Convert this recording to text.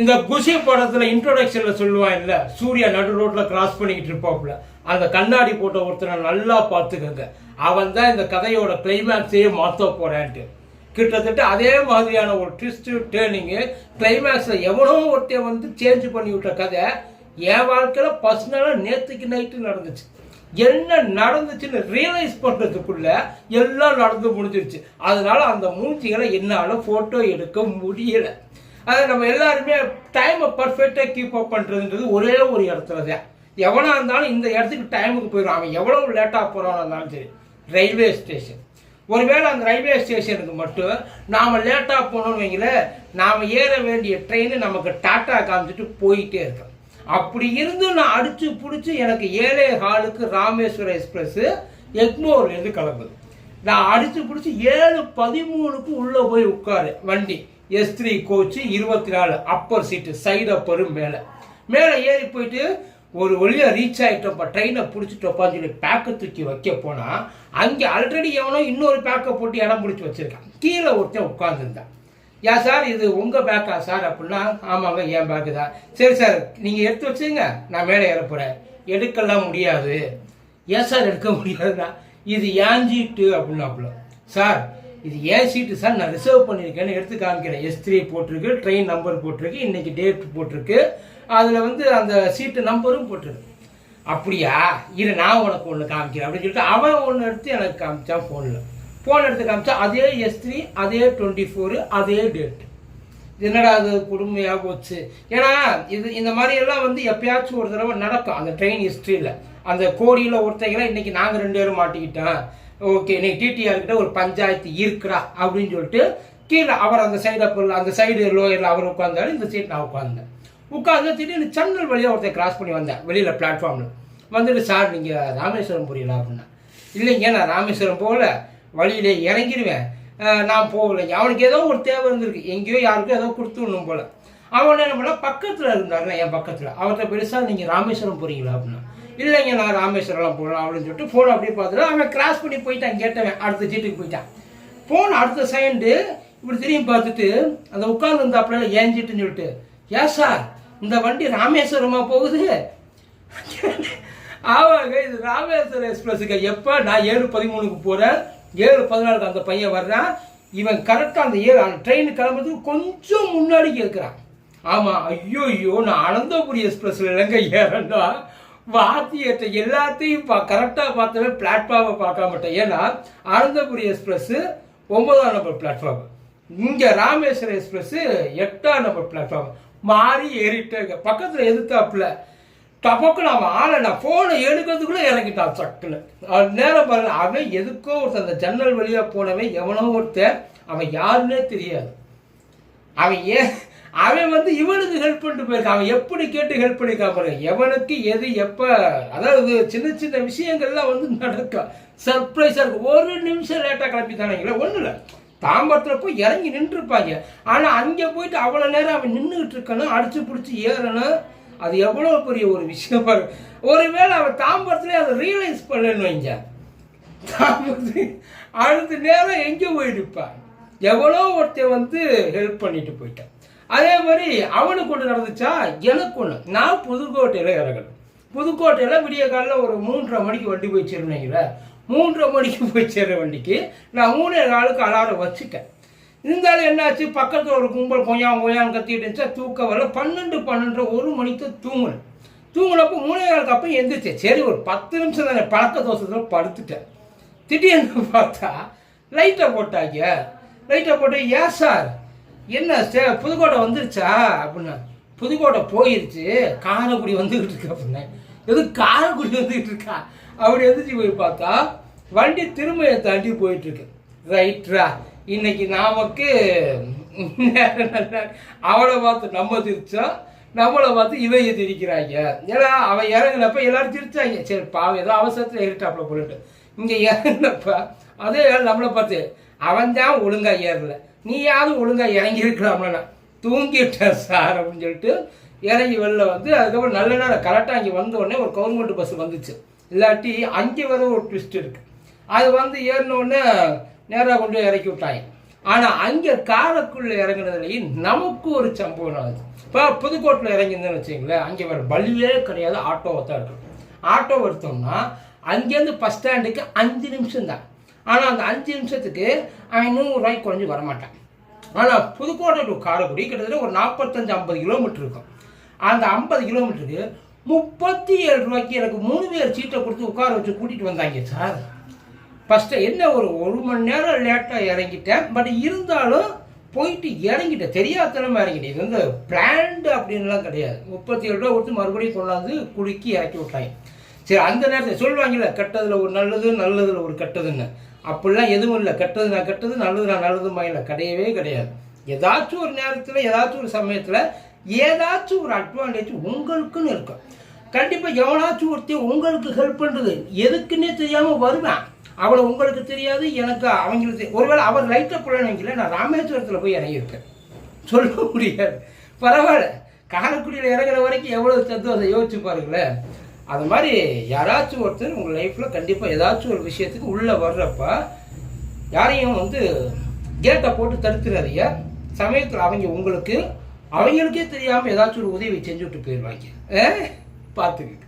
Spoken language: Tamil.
இந்த குஷி படத்துல இன்ட்ரோடக்ஷன்ல சொல்லுவான் இல்ல சூர்யா நடு ரோட்ல கிராஸ் பண்ணிக்கிட்டு இருப்பாப்புல. அந்த கண்ணாடி போட்ட ஒருத்தனை நல்லா பார்த்துக்கங்க. அவன் தான் இந்த கதையோட கிளைமேக்ஸையே மாற்ற போறான்ட்டு. கிட்டத்தட்ட அதே மாதிரியான ஒரு ட்விஸ்ட் டேர்னிங்கு கிளைமேக்ஸில் எவனோ ஒருத்தைய வந்து சேஞ்ச் பண்ணி விட்ட கதை என் வாழ்க்கையில் பர்சனலாக நேற்றுக்கு நைட்டு நடந்துச்சு. என்ன நடந்துச்சுன்னு ரியலைஸ் பண்ணுறதுக்குள்ள எல்லாம் நடந்து முடிஞ்சிருச்சு. அதனால அந்த மூஞ்சிகளை என்னால் ஃபோட்டோ எடுக்க முடியலை. அதை நம்ம எல்லாருமே டைமை பர்ஃபெக்டாக கீப் அப் பண்ணுறதுன்றது ஒரே ஒரு இடத்துல தான். எவனாக இருந்தாலும் இந்த இடத்துக்கு டைமுக்கு போயிடும் அவன் எவ்வளோ லேட்டாக போகிறான்னு இருந்தாலும் சரி. ரயில்வே ஸ்டேஷன் ஒருவேளை அந்த ரயில்வே ஸ்டேஷனுக்கு மட்டும் நாம் லேட்டாக போனோம்னு வைங்களேன் நாம் ஏற வேண்டிய ட்ரெயின் நமக்கு டாட்டா காமிச்சிட்டு போயிட்டே இருக்கோம் அப்படி இருந்து நான் அடித்து பிடிச்சி எனக்கு ஏழே ஹாலுக்கு ராமேஸ்வரம் எக்ஸ்பிரஸ்ஸு எக்மோர்லேருந்து கிளம்புது. நான் அடித்து பிடிச்சி ஏழு பதிமூணுக்கு உள்ளே போய் உட்காரு வண்டி. எஸ் த்ரீ கோச்சு இருபத்தி நாலு அப்பர் சீட்டு சைடு அப்பரும் மேலே. மேலே ஏறி போயிட்டு ஒரு வழியாக ரீச் ஆகிட்டப்ப ட்ரெயினை பிடிச்சிட்டோப்பான்னு சொல்லி பேக்கை தூக்கி வைக்க போனால் அங்கே ஆல்ரெடி எவனோ இன்னொரு பேக்கை போட்டு இடம் பிடிச்சி வச்சிருக்கான். கீழே ஒருத்தன் உட்காந்துருந்தான் யா சார் இது உங்கள் பேக்கா சார் அப்படின்னா ஆமாங்க என் பேக்கு தான். சரி சார் நீங்கள் எடுத்து வச்சுங்க நான் மேலே ஏற போகிறேன் எடுக்கலாம் முடியாது. ஏன் சார் எடுக்க முடியாதுன்னா இது ஏஞ்சிட்டு அப்படின்னாப்புல. சார் இது ஏன் சீட்டு சார் நான் ரிசர்வ் பண்ணியிருக்கேன்னு எடுத்து காமிக்கிறேன். எஸ் த்ரீ போட்டிருக்கு ட்ரெயின் நம்பர் போட்டிருக்கு இன்னைக்கு டேட் போட்டிருக்கு. அதில் வந்து அந்த சீட்டு நம்பரும் போட்டிருக்கு. அப்படியா? இரு நான் உனக்கு ஒன்று காமிக்கிறேன் அப்படின்னு சொல்லிட்டு அவன் ஒன்று எடுத்து எனக்கு காமிச்சான் ஃபோனில் ஃபோன் எடுத்து காமிச்சா அதே எஸ் த்ரீ அதே டுவெண்ட்டி ஃபோரு அதே டேட் என்னடா அது கொடுமையாக போச்சு? ஏன்னா இது இந்த மாதிரி எல்லாம் வந்து எப்பயாச்சும் ஒரு தடவை நடக்கும். அந்த ட்ரெயின் ஹிஸ்ட்ரியில் அந்த கோடியில் ஒருத்தங்களாம் இன்றைக்கி நாங்கள் ரெண்டு பேரும் மாட்டிக்கிட்டோம். ஓகே இன்னைக்கு டிடிஆர் கிட்ட ஒரு பஞ்சாயத்து இருக்கிறா அப்படின்னு சொல்லிட்டு கீழே அவர் அந்த சைடு அந்த சைடு லோயரில் அவர் உட்காந்தாரு இந்த சீட் நான் உட்காந்தேன் உட்காந்து திடீர்னு சன்னல் வழியாக ஒருத்தர் கிராஸ் பண்ணி வந்தேன் வெளியில் பிளாட்ஃபார்மில் வந்துட்டு சார் நீங்கள் ராமேஸ்வரம் போறீங்களா? அப்படின்னா இல்லைங்க நான் ராமேஸ்வரம் போகல. வழியிலே இறங்கிடுவேன் நான் போகலைங்க. அவனுக்கு ஏதோ ஒரு தேவை இருந்திருக்கு. எங்கேயோ யாருக்கும் ஏதோ கொடுத்துடணும் போல. அவன் என்ன பண்ணா பக்கத்தில் இருந்தாருண்ணா என் பக்கத்தில். அவர்கிட்ட பெருசாக நீங்கள் ராமேஸ்வரம் போகிறீங்களா அப்படின்னா இல்லைங்க நான் ராமேஸ்வரம்லாம் போகலாம் அப்படின்னு சொல்லிட்டு ஃபோன் அப்படியே பார்த்துட்டு அவன் கிராஸ் பண்ணி போயிட்டான் கேட்டவன் அடுத்த சீட்டுக்கு போயிட்டான். ஃபோன் அடுத்த செகண்டு இப்படி திரும்பி பார்த்துட்டு அந்த உட்கார்ந்து இருந்தாப்புல ஏன் சீட்டுன்னு சொல்லிட்டு ஏன் சார் இந்த வண்டி ராமேஸ்வரமாக போகுது? ஆவாங்க இது ராமேஸ்வரம் எக்ஸ்பிரஸுக்கு எப்போ? நான் ஏழு பதிமூணுக்கு போகிறேன் ஏழு பதினாலுக்கு அந்த பையன் வர்றான். இவன் கரெக்டாக அந்த ஏழு அந்த ட்ரெயின் கிளம்புறதுக்கு கொஞ்சம் முன்னாடி கேட்குறான் ஆமாம் ஐயோ ஐயோ நான் அனந்தபுரி எக்ஸ்பிரஸில் இல்லைங்க ஏறேன்டா வாத்தியத்தை எல்லாத்தையும் பா கரெக்டாக பார்த்தவே பிளாட்ஃபார்மை பார்க்க மாட்டேன் ஏன்னா அனந்தபுரி எக்ஸ்பிரஸ்ஸு ஒன்பதாம் நம்பர் பிளாட்ஃபார்ம் இங்கே ராமேஸ்வரம் எக்ஸ்பிரஸ்ஸு எட்டாம் நம்பர் பிளாட்ஃபார்ம் மாறி ஏறிட்டேங்க பக்கத்தில் எதிர்த்தாப்புல. டபக்கு அவன் ஆளை நான் ஃபோனை எடுக்கிறதுக்குள்ளே இறங்கிட்டான் சக்குன்னு அவன் நேரம் பாருங்க அவன் எதுக்கோ ஒருத்தன் அந்த ஜன்னல் வழியாக போனவன் எவனோ ஒருத்தன். அவன் யாருன்னே தெரியாது. அவன் ஏன் அவன் வந்து இவனுக்கு ஹெல்ப் பண்ணிட்டு போயிருக்கான். அவன் எப்படி கேட்டு ஹெல்ப் பண்ணிருக்கான் பாருங்க. எவனுக்கு எது எப்போ அதாவது சின்ன சின்ன விஷயங்கள்லாம் வந்து நடக்கும். சர்ப்ரைஸாக இருக்கும். ஒரு நிமிஷம் லேட்டாக கிளப்பி தானேங்களே ஒன்றும் இல்லை. தாம்பரத்தில் போய் இறங்கி நின்றுருப்பாங்க ஆனால் அங்கே போயிட்டு அவ்வளோ நேரம் அவன் நின்றுக்கிட்டு இருக்கணும் அடிச்சு பிடிச்சி ஏறணும் அது எவ்வளோ பெரிய ஒரு விஷயம் பாரு. ஒருவேளை அவன் தாம்பரத்துலேயே அதை ரியலைஸ் பண்ணலன்னு வைங்க. தாம்பரத்து அடுத்த நேரம் எங்கே போயிருப்பான் எவ்வளோ ஒருத்தன் வந்து ஹெல்ப் பண்ணிட்டு போயிட்டான். அதே மாதிரி அவனுக்கு ஒன்று நடந்துச்சா? எனக்கு ஒன்று நான் புதுக்கோட்டையில் இறங்கணும். புதுக்கோட்டையில் விடிய காலையில் ஒரு மூன்றரை மணிக்கு வண்டி போய் மூன்றரை மணிக்கு போய் சேர்ற வண்டிக்கு நான் மூணு நாளுக்கு அலாரம் வச்சுட்டேன். இருந்தாலும் என்னாச்சு? பக்கத்தில் ஒரு கும்பல் கொய்யான் கொய்யான்னு கத்திட்டு இருந்துச்சா? தூக்க வரல. பன்னெண்டு பன்னெண்டு ஒரு மணிக்கு தூங்கினேன் தூங்கினப்போ மூணே நாளுக்கு அப்போ எந்திரிச்சேன். சரி ஒரு பத்து நிமிஷம் தானே. பழக்க தோசத்தில் படுத்துட்டேன். திடீர்னு பார்த்தா லைட்டை போட்டாங்க. லைட்டை போட்டு ஏன் சார் என்ன சே புதுக்கோட்டை வந்துருச்சா? அப்படின்னா புதுக்கோட்டை போயிருச்சு. காரைக்குடி வந்துக்கிட்டு இருக்கு அப்படின்னா எது காரைக்குடி வந்துக்கிட்டு இருக்கா? அப்படி எந்திரிச்சு போய் பார்த்தா வண்டி திரும்ப தாண்டி போயிட்டு இருக்கு ரைட்ரா இன்னைக்கு நமக்கு அவளை பார்த்து நம்ம சிரிச்சோம் நம்மளை பார்த்து இவைய திரிக்கிறாங்க. ஏன்னா அவன் இறங்கினப்ப எல்லாரும் திரிச்சாங்க. சரி பாவம் ஏதோ அவசரத்தில் ஏறிட்டாப்புல போட்டு இங்கே இறங்குனப்ப அதே நம்மளை பார்த்து அவன் தான் ஒழுங்காக ஏறல. நீயாவது ஒழுங்கா இறங்கி இருக்கலாம்ல தூங்கிட்டேன் சார் அப்படின்னு சொல்லிட்டு இறங்கி வெளில வந்து அதுக்கப்புறம் நல்ல நேரம் கரெக்டாக அங்கே வந்த உடனே ஒரு கவர்மெண்ட் பஸ் வந்துச்சு. இல்லாட்டி அங்கே வர ஒரு ட்விஸ்ட் இருக்கு. அது வந்து ஏறினோடனே நேராக கொண்டு போய் இறக்கி விட்டாங்க. ஆனால் அங்கே காரைக்குள்ள இறங்குனதுலேயும் நமக்கு ஒரு சம்பவம் ஆகுது இப்போ புதுக்கோட்டில் இறங்கியிருந்தேன்னு வச்சுங்களேன் அங்கே வேறு பலியே கிடையாது ஆட்டோவை தான் இருக்கும் ஆட்டோ எடுத்தோம்னா அங்கேருந்து பஸ் ஸ்டாண்டுக்கு அஞ்சு நிமிஷம் தான் ஆனால் அந்த அஞ்சு நிமிஷத்துக்கு அவன் நூறுரூவாய்க்கு குறைஞ்சி வரமாட்டான். ஆனால் புதுக்கோட்டை டு காரைக்குடி கிட்டத்தட்ட ஒரு நாற்பத்தஞ்சு ஐம்பது கிலோமீட்டர் இருக்கும். அந்த ஐம்பது கிலோமீட்டருக்கு முப்பத்தி ஏழு ரூபாய்க்கு எனக்கு மூணு பேர் சீட்டை கொடுத்து உட்கார வச்சு கூட்டிகிட்டு வந்தாங்க சார் ஃபஸ்ட்டு என்ன ஒரு ஒரு மணி நேரம் லேட்டாக இறங்கிட்டேன். பட் இருந்தாலும் போயிட்டு இறங்கிட்டேன் தெரியாதனமாக இறங்கிட்டேன் இது வந்து பிளான்டு அப்படின்லாம் கிடையாது. முப்பத்தி ஏழு ரூபா கொடுத்து மறுபடியும் கொண்டாந்து குலுக்கி இறக்கி விட்டாங்க. சரி அந்த நேரத்தில் சொல்லுவாங்கல்ல கெட்டதில் ஒரு நல்லது நல்லதில் ஒரு கெட்டதுன்னு. அப்படிலாம் எதுவும் இல்லை. கெட்டது நான் கெட்டது நல்லது நான் நல்லது மயில கிடையவே கிடையாது. ஏதாச்சும் ஒரு நேரத்தில் ஏதாச்சும் ஒரு சமயத்தில் ஏதாச்சும் ஒரு அட்வான்டேஜ் உங்களுக்குன்னு இருக்கும். கண்டிப்பாக எவனாச்சும் ஒருத்தி உங்களுக்கு ஹெல்ப் பண்ணுறது எதுக்குன்னே தெரியாமல் வருவேன். அவளை உங்களுக்கு தெரியாது எனக்கு அவங்களுக்கு ஒருவேளை அவர் லைட்டாக புள்ளனைங்கள நான் ராமேஸ்வரத்தில் போய் இறங்கியிருக்கேன் சொல்ல முடியாது. பரவாயில்ல. காரக்குடியில் இறங்குற வரைக்கும் எவ்வளோ சந்தோஷம் யோசிச்சு பாருங்களேன். அது மாதிரி யாராச்சும் ஒருத்தர் உங்கள் லைஃப்பில் கண்டிப்பாக ஏதாச்சும் ஒரு விஷயத்துக்கு உள்ளே வர்றப்ப யாரையும் வந்து கேட்டை போட்டு தடுத்துறாதீங்க. சமயத்தில் அவங்க உங்களுக்கு அவங்களுக்கே தெரியாமல் ஏதாச்சும் ஒரு உதவி செஞ்சுட்டு போயிடுவாங்க. பார்த்துக்கிட்டு